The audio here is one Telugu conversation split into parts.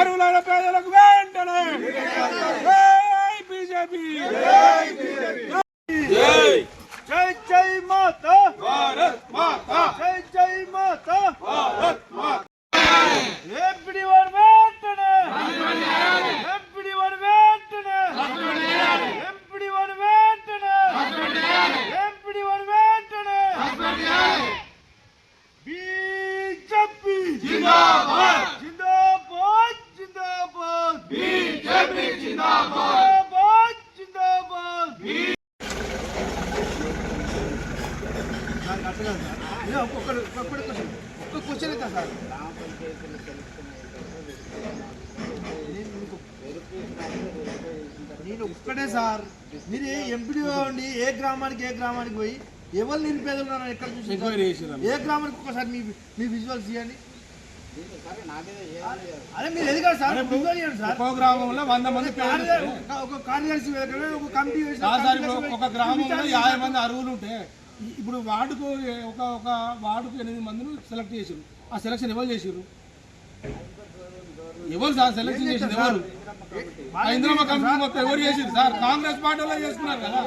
అరువులైన పేదలకు వెంటనే బీజేపీ. ఒక్కొక్కరు ఒక్కొక్కటి క్వశ్చన్ ఒక్క క్వశ్చన్ కదా సార్ నేను ఒక్కడే సార్ మీరు ఎంపీడీ ఉండి ఏ గ్రామానికి ఏ గ్రామానికి పోయి ఎవరు నిరుపేదలు ఉన్నారని ఎక్కడ చూసి ఏ గ్రామానికి ఒక్కసారి మీ మీ విజువల్స్ ఇవ్వండి అదే మీరు ఎదిగారు సార్ ఒక్కో గ్రామంలో వంద మంది ఒక- కార్యదర్శి ఒక కమిటీ ఒక గ్రామంలో యాభై మంది అరువులు ఉంటాయి ఇప్పుడు వార్డుకు ఒక ఒక వార్డుకు ఎనిమిది మందిని సెలెక్ట్ చేసారు ఆ సెలక్షన్ ఎవరు చేసారు ఎవరు సార్ సెలక్షన్ చేసింది? ఎవరు? ఇంద్రమ్మ కమిటీ మొత్తం ఎవరు చేసింది? సార్ కాంగ్రెస్ పార్టీలో చేసుకున్నారు కదా.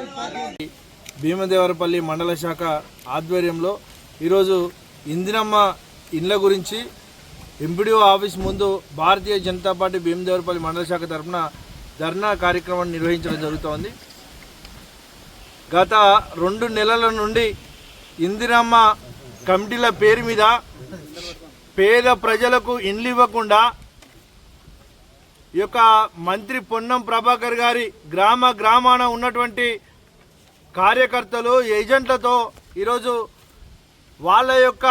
భీమదేవరపల్లి మండల శాఖ ఆధ్వర్యంలో ఈరోజు ఇందిరమ్మ ఇండ్ల గురించి ఎంపీడీఓ ఆఫీస్ ముందు భారతీయ జనతా పార్టీ భీమదేవరపల్లి మండల శాఖ తరఫున ధర్నా కార్యక్రమాన్ని నిర్వహించడం జరుగుతోంది. గత రెండు నెలల నుండి ఇందిరమ్మ కమిటీల పేరు మీద పేద ప్రజలకు ఇండ్లు ఇవ్వకుండా ఈ యొక్క మంత్రి పొన్నం ప్రభాకర్ గారి గ్రామ గ్రామాన ఉన్నటువంటి కార్యకర్తలు ఏజెంట్లతో ఈరోజు వాళ్ళ యొక్క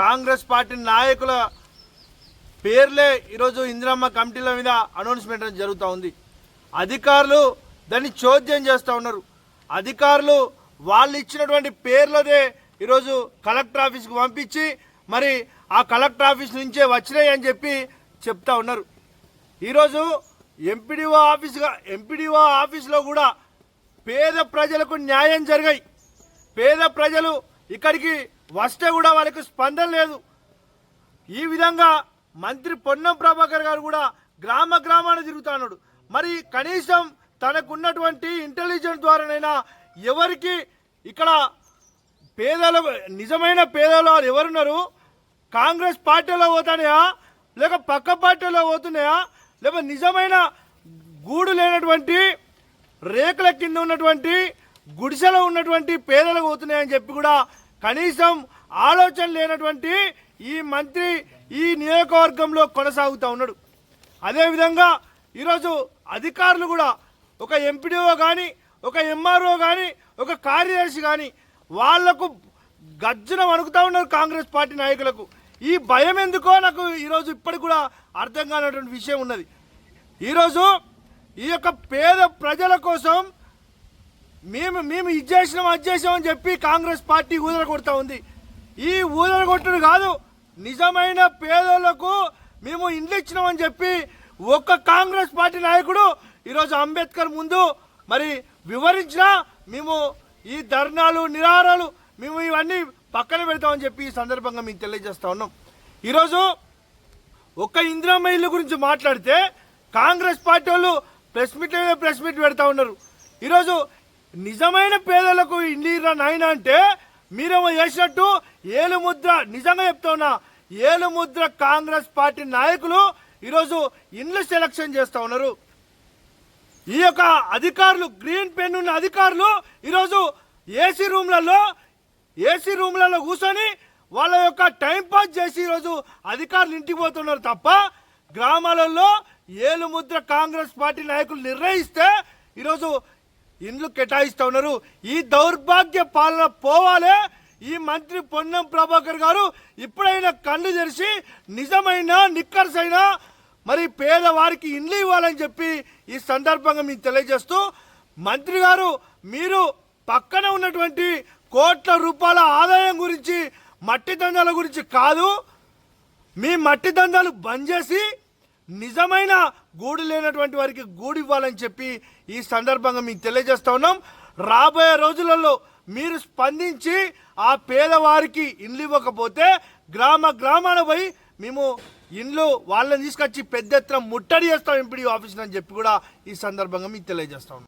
కాంగ్రెస్ పార్టీ నాయకుల పేర్లే ఈరోజు ఇందిరమ్మ కమిటీల మీద అనౌన్స్మెంట్ జరుగుతూ ఉంది. అధికారులు దాన్ని చోద్యం చేస్తూ ఉన్నారు. అధికారులు వాళ్ళు ఇచ్చినటువంటి పేర్లనే ఈరోజు కలెక్టర్ ఆఫీస్కి పంపించి మరి ఆ కలెక్టర్ ఆఫీస్ నుంచే వచ్చినాయి అని చెప్పి చెప్తా ఉన్నారు. ఈరోజు ఎంపీడీఓ ఆఫీస్గా ఎంపీడీఓ ఆఫీస్లో కూడా పేద ప్రజలకు న్యాయం జరిగాయి. పేద ప్రజలు ఇక్కడికి వస్తే కూడా వాళ్ళకి స్పందన లేదు. ఈ విధంగా మంత్రి పొన్నం ప్రభాకర్ గారు కూడా గ్రామ గ్రామాన తిరుగుతున్నాడు మరి కనీసం తనకున్నటువంటి ఇంటెలిజెన్స్ ద్వారానైనా ఎవరికి ఇక్కడ పేదలు నిజమైన పేదలు వారు ఎవరున్నారు? కాంగ్రెస్ పార్టీలో పోతానయా లేక పక్క పార్టీలో పోతున్నాయా? లేక నిజమైన గూడు లేనటువంటి రేకుల కింద ఉన్నటువంటి గుడిసెలో ఉన్నటువంటి పేదలకు పోతున్నాయని చెప్పి కూడా కనీసం ఆలోచన లేనటువంటి ఈ మంత్రి ఈ నియోజకవర్గంలో కొనసాగుతూ ఉన్నాడు. అదేవిధంగా ఈరోజు అధికారులు కూడా ఒక ఎంపీడీఓ కానీ ఒక ఎంఆర్ఓ కానీ ఒక కార్యదర్శి కానీ వాళ్ళకు గజ్జన వణుకుతూ ఉన్నారు కాంగ్రెస్ పార్టీ నాయకులకు. ఈ భయం ఎందుకో నాకు ఈరోజు ఇప్పటికి కూడా అర్థం కానటువంటి విషయం ఉన్నది. ఈరోజు ఈ యొక్క పేద ప్రజల కోసం మేము మేము ఇది చేసినాం అది చేసామని చెప్పి కాంగ్రెస్ పార్టీ ఊదర కొడుతూ ఉంది. ఈ ఊదర కొట్టుడు కాదు నిజమైన పేదలకు మేము ఇండ్లు ఇచ్చినామని చెప్పి ఒక్క కాంగ్రెస్ పార్టీ నాయకుడు ఈరోజు అంబేద్కర్ ముందు మరి వివరించినా మేము ఈ ధర్నాలు నిరాహారాలు మేము ఇవన్నీ పక్కన పెడతామని చెప్పి ఈ సందర్భంగా మీకు తెలియజేస్తా ఉన్నాం. ఈరోజు ఒక్క ఇందిరామ్మ ఇల్లు గురించి మాట్లాడితే కాంగ్రెస్ పార్టీ వాళ్ళు ప్రెస్ మీట్ మీద ప్రెస్ మీట్ పెడతా ఉన్నారు. ఈరోజు నిజమైన పేదలకు ఇల్లు నాయన అంటే మీరేమో చేసినట్టు ఏలు ముద్ర నిజంగా చెప్తా ఉన్నా ఏలు ముద్ర కాంగ్రెస్ పార్టీ నాయకులు ఈరోజు ఇండ్లు సెలక్షన్ చేస్తా ఉన్నారు. ఈ యొక్క అధికారులు గ్రీన్ పెన్ ఉన్న అధికారులు ఈరోజు ఏసీ రూమ్లలో ఏసీ రూమ్లలో కూర్చొని వాళ్ళ యొక్క టైం పాస్ చేసి ఈరోజు అధికారులు ఇంటికి పోతున్నారు తప్ప గ్రామాలలో ఏలు ముద్ర కాంగ్రెస్ పార్టీ నాయకులు నిర్ణయిస్తే ఈరోజు ఇండ్లు కేటాయిస్తూ ఉన్నారు. ఈ దౌర్భాగ్య పాలన పోవాలే. ఈ మంత్రి పొన్నం ప్రభాకర్ గారు ఇప్పుడైనా కళ్ళు తెరిచి నిజమైన నిక్కర్సైన మరి పేదవారికి ఇండ్లు ఇవ్వాలని చెప్పి ఈ సందర్భంగా మీకు తెలియజేస్తూ మంత్రి గారు మీరు పక్కన ఉన్నటువంటి కోట్ల రూపాయల ఆదాయం గురించి మట్టి దందాల గురించి కాదు మీ మట్టి దందాలు బంద్ చేసి నిజమైన గూడు లేనటువంటి వారికి గూడు ఇవ్వాలని చెప్పి ఈ సందర్భంగా మీకు తెలియజేస్తా ఉన్నాం. రాబోయే రోజులలో మీరు స్పందించి ఆ పేదవారికి ఇండ్లు ఇవ్వకపోతే గ్రామ గ్రామాల పోయి మేము ఇండ్లు వాళ్ళని తీసుకొచ్చి పెద్ద ఎత్తున ముట్టడి చేస్తాం ఎంపీడీ ఆఫీస్ అని చెప్పి కూడా ఈ సందర్భంగా మీకు తెలియజేస్తాం